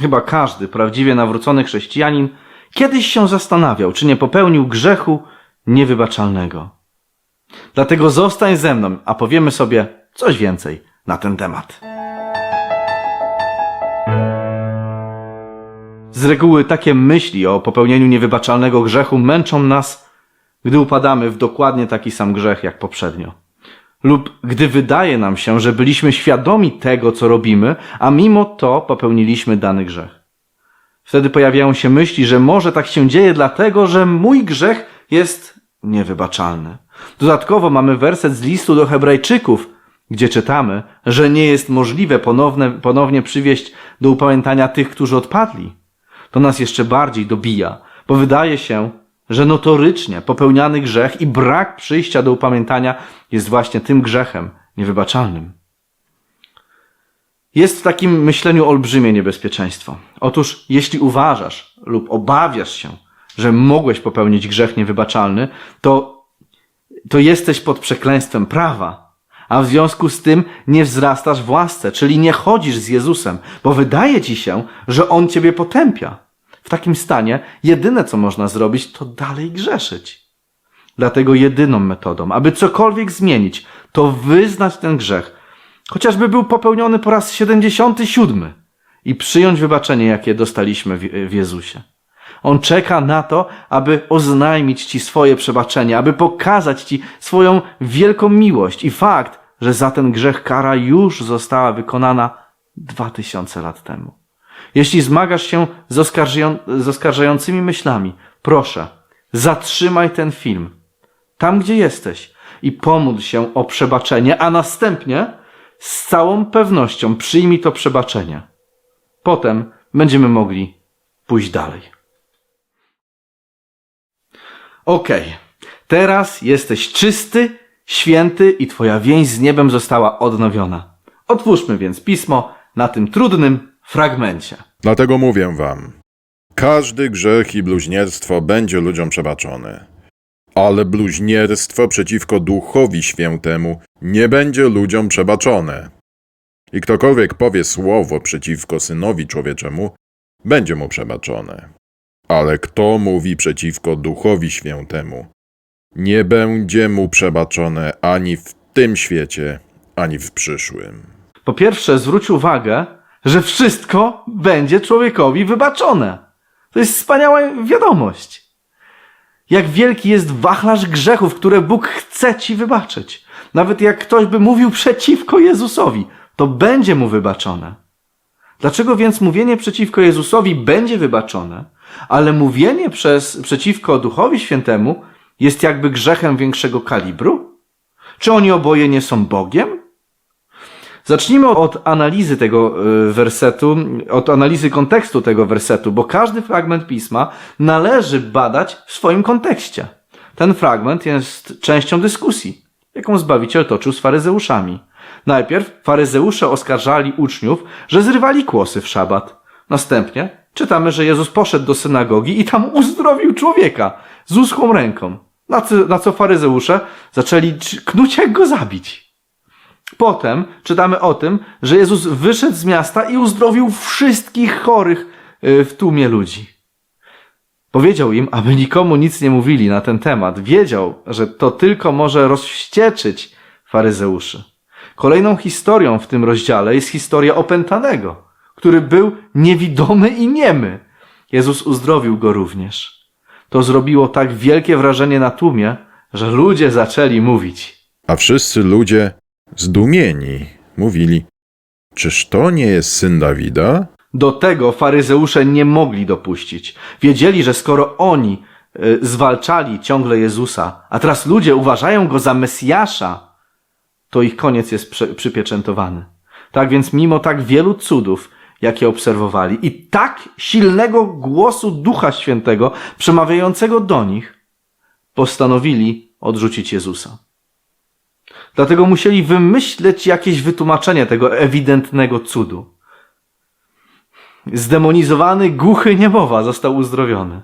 Chyba każdy prawdziwie nawrócony chrześcijanin kiedyś się zastanawiał, czy nie popełnił grzechu niewybaczalnego. Dlatego zostań ze mną, a powiemy sobie coś więcej na ten temat. Z reguły takie myśli o popełnieniu niewybaczalnego grzechu męczą nas, gdy upadamy w dokładnie taki sam grzech jak poprzednio. Lub gdy wydaje nam się, że byliśmy świadomi tego, co robimy, a mimo to popełniliśmy dany grzech. Wtedy pojawiają się myśli, że może tak się dzieje dlatego, że mój grzech jest niewybaczalny. Dodatkowo mamy werset z listu do Hebrajczyków, gdzie czytamy, że nie jest możliwe ponowne, ponownie przywieść do upamiętania tych, którzy odpadli. To nas jeszcze bardziej dobija, bo wydaje się, że notorycznie popełniany grzech i brak przyjścia do upamiętania jest właśnie tym grzechem niewybaczalnym. Jest w takim myśleniu olbrzymie niebezpieczeństwo. Otóż, jeśli uważasz lub obawiasz się, że mogłeś popełnić grzech niewybaczalny, to, to jesteś pod przekleństwem prawa, a w związku z tym nie wzrastasz w łasce, czyli nie chodzisz z Jezusem, bo wydaje ci się, że On ciebie potępia. W takim stanie jedyne, co można zrobić, to dalej grzeszyć. Dlatego jedyną metodą, aby cokolwiek zmienić, to wyznać ten grzech, chociażby był popełniony po raz 77 i przyjąć wybaczenie, jakie dostaliśmy w, Jezusie. On czeka na to, aby oznajmić Ci swoje przebaczenie, aby pokazać Ci swoją wielką miłość i fakt, że za ten grzech kara już została wykonana dwa tysiące lat temu. Jeśli zmagasz się z, oskarżają, z oskarżającymi myślami, proszę, zatrzymaj ten film tam, gdzie jesteś i pomódl się o przebaczenie, a następnie z całą pewnością przyjmij to przebaczenie. Potem będziemy mogli pójść dalej. Okej, teraz jesteś czysty, święty i Twoja więź z niebem została odnowiona. Otwórzmy więc pismo na tym trudnym fragmencie. Dlatego mówię wam, każdy grzech i bluźnierstwo będzie ludziom przebaczone, ale bluźnierstwo przeciwko Duchowi Świętemu nie będzie ludziom przebaczone. I ktokolwiek powie słowo przeciwko Synowi Człowieczemu, będzie mu przebaczone. Ale kto mówi przeciwko Duchowi Świętemu, nie będzie mu przebaczone ani w tym świecie, ani w przyszłym. Po pierwsze, zwróć uwagę, że wszystko będzie człowiekowi wybaczone. To jest wspaniała wiadomość. Jak wielki jest wachlarz grzechów, które Bóg chce ci wybaczyć. Nawet jak ktoś by mówił przeciwko Jezusowi, to będzie mu wybaczone. Dlaczego więc mówienie przeciwko Jezusowi będzie wybaczone, ale mówienie przez, przeciwko Duchowi Świętemu jest jakby grzechem większego kalibru? Czy oni oboje nie są Bogiem? Zacznijmy od analizy tego y, wersetu, od analizy kontekstu tego wersetu, bo każdy fragment pisma należy badać w swoim kontekście. Ten fragment jest częścią dyskusji, jaką Zbawiciel toczył z faryzeuszami. Najpierw faryzeusze oskarżali uczniów, że zrywali kłosy w szabat. Następnie czytamy, że Jezus poszedł do synagogi i tam uzdrowił człowieka z uschłą ręką. Na co, na co faryzeusze zaczęli knuć, jak go zabić. Potem czytamy o tym, że Jezus wyszedł z miasta i uzdrowił wszystkich chorych y, w tłumie ludzi. Powiedział im, aby nikomu nic nie mówili na ten temat. Wiedział, że to tylko może rozwścieczyć faryzeuszy. Kolejną historią w tym rozdziale jest historia opętanego, który był niewidomy i niemy. Jezus uzdrowił go również. To zrobiło tak wielkie wrażenie na tłumie, że ludzie zaczęli mówić. A wszyscy ludzie, zdumieni, mówili: Czyż to nie jest syn Dawida? Do tego faryzeusze nie mogli dopuścić. Wiedzieli, że skoro oni y, zwalczali ciągle Jezusa, a teraz ludzie uważają go za Mesjasza, to ich koniec jest prze- przypieczętowany. Tak więc mimo tak wielu cudów, jakie obserwowali i tak silnego głosu Ducha Świętego przemawiającego do nich, postanowili odrzucić Jezusa. Dlatego musieli wymyśleć jakieś wytłumaczenie tego ewidentnego cudu. Zdemonizowany, głuchy niemowa został uzdrowiony.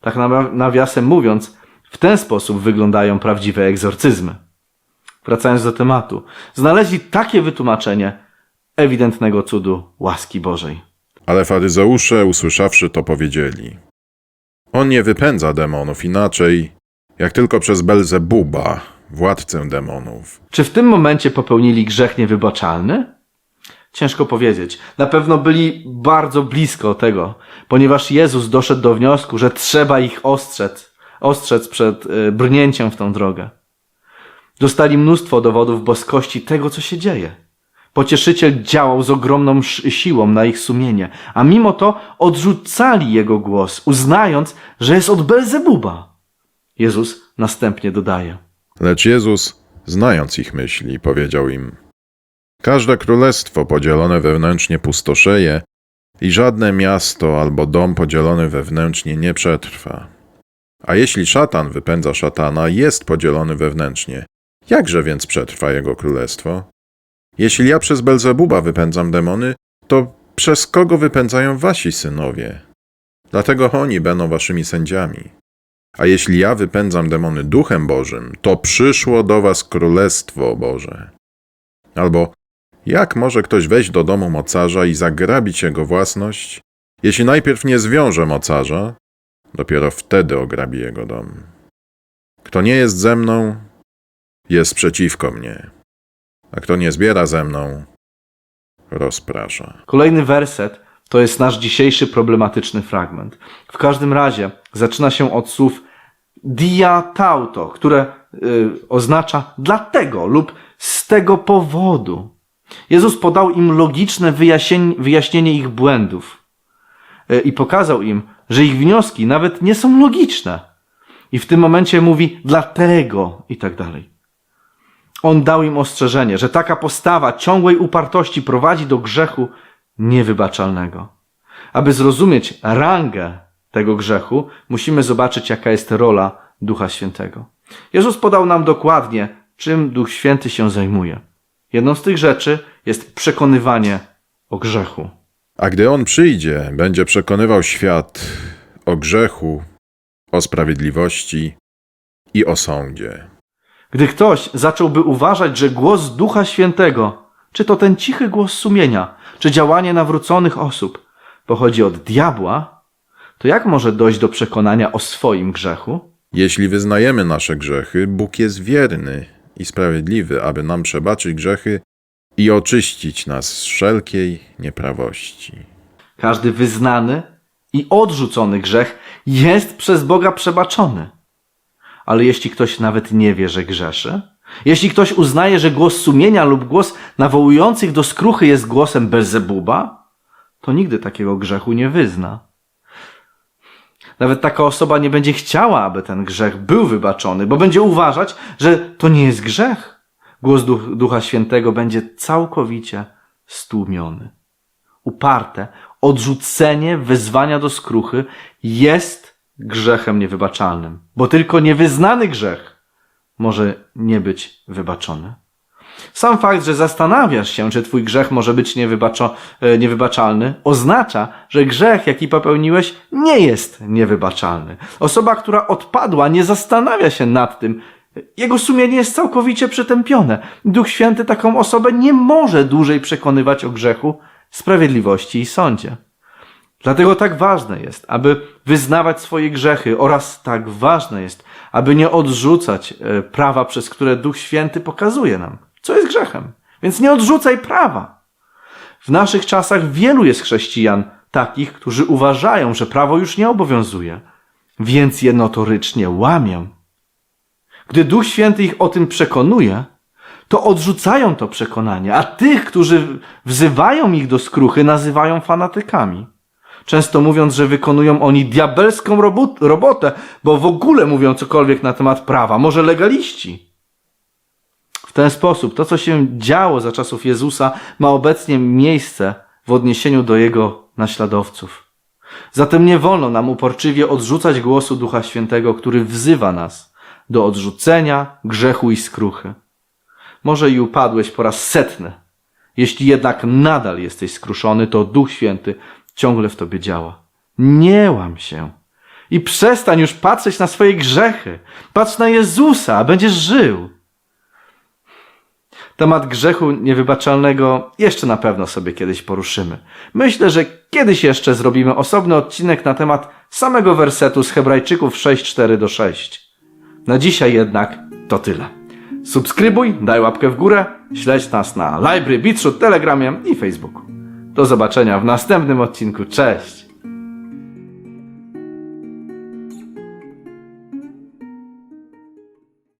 Tak nawi- nawiasem mówiąc, w ten sposób wyglądają prawdziwe egzorcyzmy. Wracając do tematu, znaleźli takie wytłumaczenie ewidentnego cudu łaski Bożej. Ale faryzeusze, usłyszawszy to, powiedzieli: On nie wypędza demonów inaczej, jak tylko przez Belzebuba, władcę demonów. Czy w tym momencie popełnili grzech niewybaczalny? Ciężko powiedzieć. Na pewno byli bardzo blisko tego, ponieważ Jezus doszedł do wniosku, że trzeba ich ostrzec, ostrzec przed y, brnięciem w tą drogę. Dostali mnóstwo dowodów boskości tego, co się dzieje. Pocieszyciel działał z ogromną siłą na ich sumienie, a mimo to odrzucali jego głos, uznając, że jest od Belzebuba. Jezus następnie dodaje. Lecz Jezus, znając ich myśli, powiedział im: Każde królestwo podzielone wewnętrznie pustoszeje i żadne miasto albo dom podzielony wewnętrznie nie przetrwa. A jeśli szatan wypędza szatana, jest podzielony wewnętrznie. Jakże więc przetrwa jego królestwo? Jeśli ja przez Belzebuba wypędzam demony, to przez kogo wypędzają wasi synowie? Dlatego oni będą waszymi sędziami. A jeśli ja wypędzam demony duchem Bożym, to przyszło do was królestwo Boże. Albo jak może ktoś wejść do domu mocarza i zagrabić jego własność, jeśli najpierw nie zwiąże mocarza, dopiero wtedy ograbi jego dom. Kto nie jest ze mną, jest przeciwko mnie, a kto nie zbiera ze mną, rozprasza. Kolejny werset to jest nasz dzisiejszy problematyczny fragment. W każdym razie zaczyna się od słów dia tauto, które y, oznacza dlatego lub z tego powodu. Jezus podał im logiczne wyjaśnienie, ich błędów y, i pokazał im, że ich wnioski nawet nie są logiczne. I w tym momencie mówi dlatego i tak dalej. On dał im ostrzeżenie, że taka postawa ciągłej upartości prowadzi do grzechu niewybaczalnego. Aby zrozumieć rangę tego grzechu, musimy zobaczyć, jaka jest rola Ducha Świętego. Jezus podał nam dokładnie, czym Duch Święty się zajmuje. Jedną z tych rzeczy jest przekonywanie o grzechu. A gdy on przyjdzie, będzie przekonywał świat o grzechu, o sprawiedliwości i o sądzie. Gdy ktoś zacząłby uważać, że głos Ducha Świętego, czy to ten cichy głos sumienia, czy działanie nawróconych osób, pochodzi od diabła, to jak może dojść do przekonania o swoim grzechu? Jeśli wyznajemy nasze grzechy, Bóg jest wierny i sprawiedliwy, aby nam przebaczyć grzechy i oczyścić nas z wszelkiej nieprawości. Każdy wyznany i odrzucony grzech jest przez Boga przebaczony. Ale jeśli ktoś nawet nie wie, że grzeszy, jeśli ktoś uznaje, że głos sumienia lub głos nawołujących do skruchy jest głosem Belzebuba, to nigdy takiego grzechu nie wyzna. Nawet taka osoba nie będzie chciała, aby ten grzech był wybaczony, bo będzie uważać, że to nie jest grzech. Głos Duch, Ducha Świętego będzie całkowicie stłumiony. Uparte odrzucenie wezwania do skruchy jest grzechem niewybaczalnym, bo tylko niewyznany grzech może nie być wybaczony. Sam fakt, że zastanawiasz się, czy twój grzech może być niewybaczo, e, niewybaczalny, oznacza, że grzech, jaki popełniłeś, nie jest niewybaczalny. Osoba, która odpadła, nie zastanawia się nad tym. Jego sumienie jest całkowicie przytępione. Duch Święty taką osobę nie może dłużej przekonywać o grzechu, sprawiedliwości i sądzie. Dlatego tak ważne jest, aby wyznawać swoje grzechy oraz tak ważne jest, aby nie odrzucać e, prawa, przez które Duch Święty pokazuje nam, co jest grzechem. Więc nie odrzucaj prawa. W naszych czasach wielu jest chrześcijan takich, którzy uważają, że prawo już nie obowiązuje, więc je notorycznie łamią. Gdy Duch Święty ich o tym przekonuje, to odrzucają to przekonanie, a tych, którzy wzywają ich do skruchy, nazywają fanatykami. Często mówiąc, że wykonują oni diabelską robot- robotę, bo w ogóle mówią cokolwiek na temat prawa, może legaliści. Ten sposób to, co się działo za czasów Jezusa, ma obecnie miejsce w odniesieniu do jego naśladowców. Zatem nie wolno nam uporczywie odrzucać głosu Ducha Świętego, który wzywa nas do odrzucenia grzechu i skruchy. Może i upadłeś po raz setny. Jeśli jednak nadal jesteś skruszony, to Duch Święty ciągle w tobie działa. Nie łam się. I przestań już patrzeć na swoje grzechy. Patrz na Jezusa, a będziesz żył. Temat grzechu niewybaczalnego jeszcze na pewno sobie kiedyś poruszymy. Myślę, że kiedyś jeszcze zrobimy osobny odcinek na temat samego wersetu z Hebrajczyków 6:4 do 6. Na dzisiaj jednak to tyle. Subskrybuj, daj łapkę w górę, śledź nas na Library, Beatshoot, Telegramie i Facebooku. Do zobaczenia w następnym odcinku. Cześć!